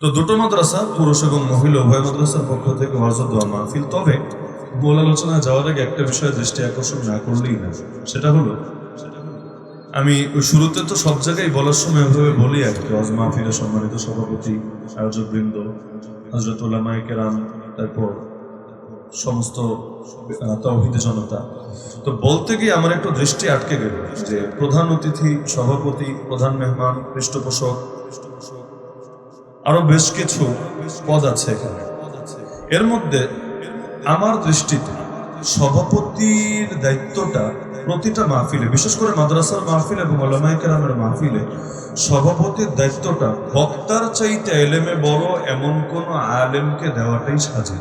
তো দুটো মাদ্রাসা, পুরুষ এবং মহিলা, উভয় মাদ্রাসার পক্ষ থেকে ওয়াজত দোয়া মাহফিল। তবে মূল আলোচনায় যাওয়ার আগে একটা বিষয়ে দৃষ্টি আকর্ষণ না করলেই না, সেটা হলো, আমি শুরুতে তো সব জায়গায় বলার সময় এভাবে বলি আর কি, ওয়াজ মাহফিলের সম্মানিত সভাপতি আয়োজক বৃন্দ হজরত উলামায়ে কেরাম, তারপর সমস্ত তৌহিদ জনতা। তো বলতে গিয়ে আমার একটু দৃষ্টি আটকে গেল যে প্রধান অতিথি, সভাপতি, প্রধান মেহমান, পৃষ্ঠপোষক আরও বেশ কিছু পদ আছে এখানে। এর মধ্যে আমার দৃষ্টিতে সভাপতির দায়িত্বটা প্রতিটা মাহফিলে, বিশেষ করে মাদ্রাসার মাহফিল এবং আলামাই কেরামের মাহফিলে, সভাপতির দায়িত্বটা বক্তার চাইতে এলেমে বড় এমন কোন আলেমকে দেওয়াটাই সাজে।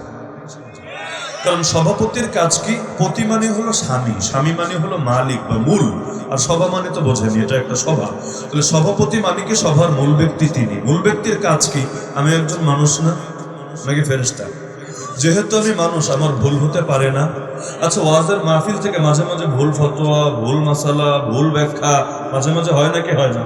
কারণ সভাপতির কাজ কি? পতি মানে হলো স্বামী স্বামী মানে হলো মালিক বা মূল আর সভা মানে তো বোঝেনি, এটা একটা সভা। তাহলে সভাপতি মানে কি? সভার মূল ব্যক্তি তিনি। মূল ব্যক্তির কাজ কি? আমি একজন মানুষ না, নাকি ফেরেস্তা যেহেতু আমি মানুষ, আমার ভুল হতে পারে না। আচ্ছা ওয়াজের মাহফিল থেকে মাঝে মাঝে ভুল ফতোয়া, ভুল মশালা ভুল ব্যাখ্যা মাঝে মাঝে হয় নাকি হয় না?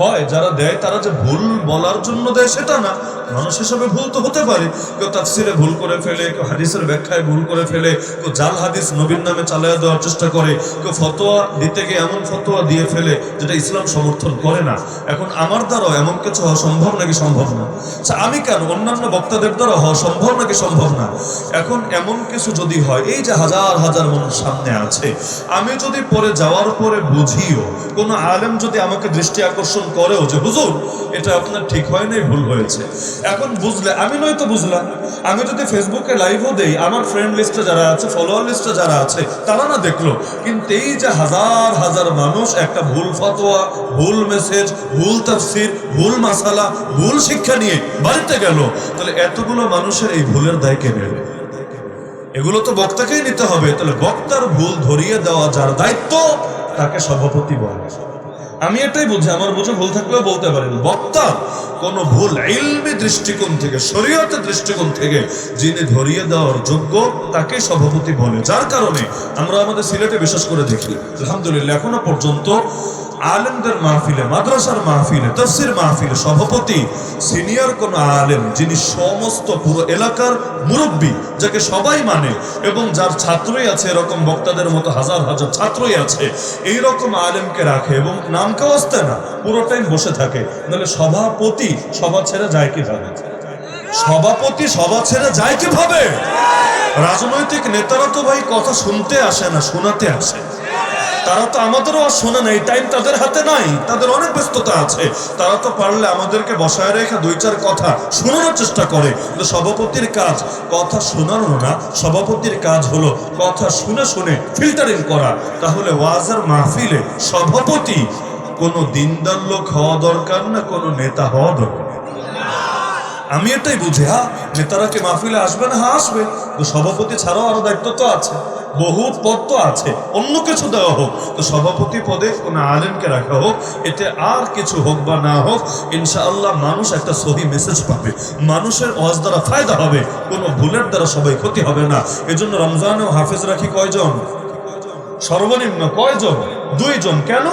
হয় যারা দেয় তারা যে ভুল বলার জন্য দেয় সেটা না। মানুষ হিসাবে ভুল তো হতে পারে। কেউ তাফসিরে ভুল করে ফেলে কেউ হাদিসের ব্যাখ্যায় ভুল করে ফেলে কেউ জাল হাদিস নবীর নামে চালিয়ে দেওয়ার চেষ্টা করে কেউ ফতোয়া দিতে গিয়ে এমন ফতোয়া দিয়ে ফেলে যেটা ইসলাম সমর্থন করে না। এখন আমার দ্বারাও এমন কিছু হওয়া সম্ভব নাকি সম্ভব না? আচ্ছা, আমি কেন? অন্যান্য বক্তাদের দ্বারা হওয়া সম্ভব নাকি সম্ভব না? এখন এমন কিছু যদি হয় এই যে হাজার হাজার মানুষ সামনে আছে আমি যদি পরে যাওয়ার পরে বুঝিও কোনো আলেম যদি আমাকে দৃষ্টি আকর্ষণ করেও যে, হুজুর, এটা আপনার ঠিক হয় নাই, ভুল হয়েছে। এখন বুঝলে, আমি নয়তো বুঝলাম। আমি যদি ফেসবুকে লাইভও দেই, আমার ফ্রেন্ড লিস্টে যারা আছে ফলোয়ার লিস্টে যারা আছে, তারা না দেখল। কিন্তু এই যে হাজার হাজার মানুষ, একটা ভুল ফতোয়া ভুল মেসেজ ভুল তাফসির, ভুল মাসালা, ভুল শিক্ষা নিয়ে বাড়িতে গেল, তাহলে এতগুলো মানুষের এই ভুলের দায় কে নেবে? এগুলো তো বক্তাকেই নিতে হবে। তাহলে বক্তার ভুল ধরিয়ে দেওয়া যার দায়িত্ব, তাকে সভাপতি বলে। আমি এটাই বুঝি, আমার বুঝে ভুল থাকলেও বলতে পারেন। বক্তা, কোন ভুল ইলমি দৃষ্টিকোণ থেকে শরীয়তের দৃষ্টিকোণ থেকে যিনি ধরিয়ে দেওয়ার যোগ্য, তাকে সভাপতি বলে। যার কারণে আমরা আমাদের সিলেটে বিশেষ করে দেখি। আলহামদুলিল্লাহ, এখনও পর্যন্ত আলেমদের মাহফিলে, মাদ্রাসার মাহফিলে, তফসির মাহফিলে সভাপতি, সিনিয়র কোন আলেম যিনি সমস্ত পুরো এলাকার মুরব্বী, যাকে সবাই মানে এবং যার ছাত্রই আছে এরকম বক্তাদের মতো হাজার হাজার ছাত্রই আছে এই রকম আলেমকে রাখে এবং নাম কেউ আসতে না পুরো টাইম বসে থাকে। নাহলে সভাপতি সভা ছেড়ে যায় কীভাবে? সভাপতি সভা ছেড়ে যায় কীভাবে? রাজনৈতিক নেতারা তো ভাই কথা শুনতে আসে না, শোনাতে আসে। তারা তো আমাদেরও আর শোনে না, এই টাইম তাদের হাতে নাই, তাদের অনেক ব্যস্ততা আছে। তারা তো পারলে আমাদেরকে বসায় রেখে দুই চার কথা শোনানোর চেষ্টা করে। কিন্তু সভাপতির কাজ কথা শোনানো না, সভাপতির কাজ হলো কথা শুনে শুনে ফিল্টারিং করা। তাহলে ওয়াজের মাহফিলে সভাপতি কোনো দিনদার লোক হওয়া দরকার না, কোনো নেতা হওয়া দরকার? আমি এটাই বুঝি হ্যাঁ? নেতারা কি মাহফিলে আসবে না? হ্যাঁ আসবে। তো সভাপতি ছাড়াও আরও দায়িত্ব তো আছে। বহু পদ তো আছে। অন্য কিছু দেওয়া হোক। তো সভাপতি পদে কোনো আলেমকে রাখা হোক, এতে আর কিছু হোক বা না হোক, ইনশাআল্লাহ মানুষ একটা সহি মেসেজ পাবে। মানুষের ওয়াজ দ্বারা ফায়দা হবে। কোনো ভুলের দ্বারা সবাই ক্ষতি হবে না। এজন্য রমজানেও হাফেজ রাখি কয়জন? সর্বনিম্ন কয়জন? দুইজন। কেন?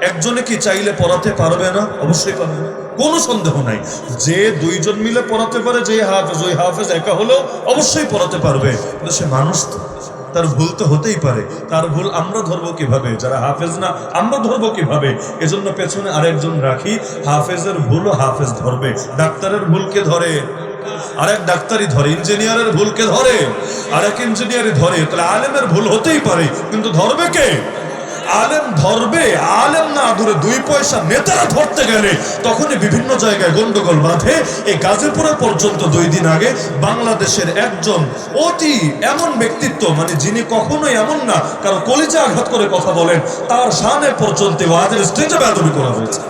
একজনে কি চাইলে পড়াতে পারবে না? অবশ্যই পারবে কোনো সন্দেহ নাই। যে দুইজন মিলে পড়াতে পারে, যে হাফেজ, ওই হাফেজ একা হলেও অবশ্যই পড়াতে পারবে। কিন্তু সে মানুষ তো। তার ভুল তো হতেই পারে। তার ভুল আমরা ধরবো কীভাবে? যারা হাফেজ না, আমরা ধরবো কীভাবে? এজন্য পেছনে আরেকজন রাখি, হাফেজের ভুলও হাফেজ ধরবে। ডাক্তারের ভুলকে ধরে? আরেক ডাক্তারই ধরে, ইঞ্জিনিয়ারের ভুলকে ধরে? আরেক ইঞ্জিনিয়ারই ধরে, তাহলে আলেমের ভুল হতেই পারে, কিন্তু ধরবে কে? আলেম ধরবে, আলেম না ধরে দুই পয়সা নেতারা ধরতে গেলে তখনই বিভিন্ন জায়গায় গন্ডগোল বাঁধে। এই গাজীপুরে পর্যন্ত দুই দিন আগে বাংলাদেশের একজন অতি এমন ব্যক্তিত্ব মানে যিনি কখনোই এমন না কারও কলিজা আঘাত করে কথা বলেন, তার সামনে পর্যন্ত ওয়াজের স্টেজে বেদবি করা হয়েছে।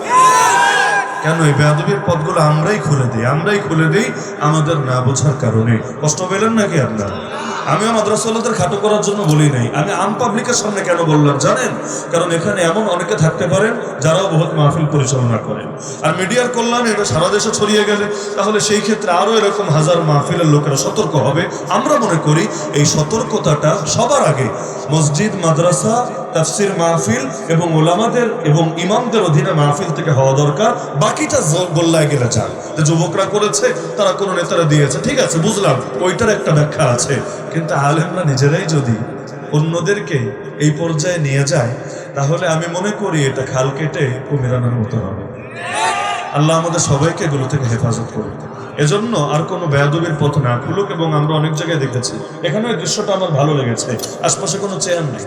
কেন এই বেদবির পদগুলো আমরাই খুলে দিই? আমরাই খুলে দিই আমাদের না বোঝার কারণে। কষ্ট পেলেন নাকি আপনারা? আমিও মাদ্রাসাওয়ালাদের খাটো করার জন্য বলি নাই। আমি আম পাবলিকের সামনে কেন বললাম জানেন? কারণ এখানে এমন অনেকে থাকতে পারেন যারাও বহুত মাহফিল পরিচালনা করেন। আর মিডিয়ার কল্যাণে এটা সারা দেশে ছড়িয়ে গেলে তাহলে সেই ক্ষেত্রে আরও এরকম হাজার মাহফিলের লোকেরা সতর্ক হবে। আমরা মনে করি এই সতর্কতাটা সবার আগে মসজিদ, মাদ্রাসা, তাফসির মাহফিল এবং ওলামাদের এবং ইমামদের অধীনে মাহফিল থেকে হওয়া দরকার। বাকিটা গোল্লায় গেলে চান যে যুবকরা করেছে, তারা কোনো নেতারা দিয়েছে। ঠিক আছে, বুঝলাম। ওইটার একটা ব্যাখ্যা আছে। কিন্তু আলেমরা নিজেরাই যদি অন্যদেরকে এই পর্যায়ে নিয়ে যায় তাহলে আমি মনে করি এটা খাল কেটে কুমিরানোর মতো হবে। আল্লাহ আমাদের সবাইকে এগুলো থেকে হেফাজত করবে এজন্য আর কোনো বেয়াদবির পথ না খুলুক এবং আমরা অনেক জায়গায় দেখেছি। এখানে দৃশ্যটা আমার ভালো লেগেছে। আশপাশে কোনো চেয়ার নেই।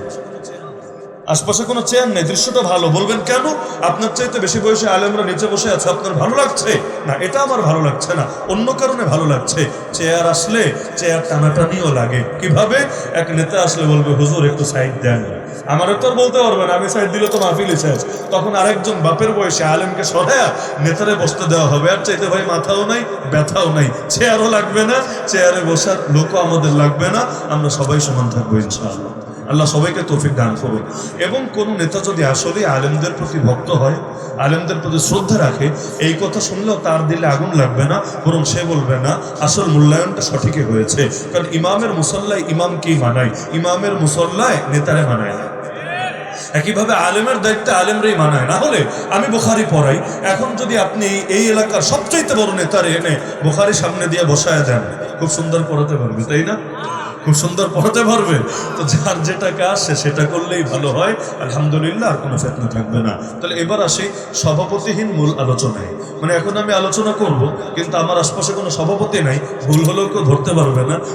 আশপাশে কোনো চেয়ার নেই, দৃশ্যটা ভালো। বলবেন কেন? আপনার চাইতে বেশি বয়সে আলেমরা নিচে বসে আছে, আপনার ভালো লাগছে? না, এটা আমার ভালো লাগছে না, অন্য কারণে ভালো লাগছে। চেয়ার আসলে চেয়ার টানাটানিও লাগে। কীভাবে? এক নেতা আসলে বলবে, হুজুর, একটু সাইড দেন। আমার তো আর বলতে পারবেন আমি সাইড দিলে তো মাহফিলি শেষ। তখন আরেকজন বাপের বয়সে আলেমকে সরায়া নেতারে বসতে দেওয়া হবে। আর চাইতে ভাই মাথাও নাই, ব্যথাও নাই। চেয়ারও লাগবে না চেয়ারে বসার লোকও আমাদের লাগবে না। আমরা সবাই সমান থাকব ইনশাআল্লাহ। আল্লাহ সবাইকে তৌফিক দান করুন। এবং কোন নেতা যদি আসলে আলেমদের প্রতি ভক্ত হয়, আলেমদের প্রতি শ্রদ্ধা রাখে, এই কথা শুনলেও তার দিলে আগুন লাগবে না, বরং সে বলবে না, আসল মূল্যায়নটা সঠিকই হয়েছে। কারণ ইমামের মুসল্লায় ইমাম কি মানায়? ইমামের মুসল্লায় নেতারে মানায় না। একইভাবে আলেমের দায়িত্বে আলেমরাই মানায়। না হলে আমি বোখারি পড়াই। এখন যদি আপনি এই এলাকার সবচাইতে বড় নেতারে এনে বোখারি সামনে দিয়ে বসায় দেন, খুব সুন্দর পড়াতে পারবে, তাই না? খুব সুন্দর পড়াতে পারবে। তো যার যেটা কাজ, সে সেটা করলেই ভালো হয়। আলহামদুলিল্লাহ, আর কোনো ফেতনা থাকবে না। তাহলে এবার আসি সভাপতিহীন মূল আলোচনায়। মানে এখন আমি আলোচনা করব, কিন্তু আমার আশপাশে কোনো সভাপতি নাই। ভুল হলেও কেউ ধরতে পারবে না।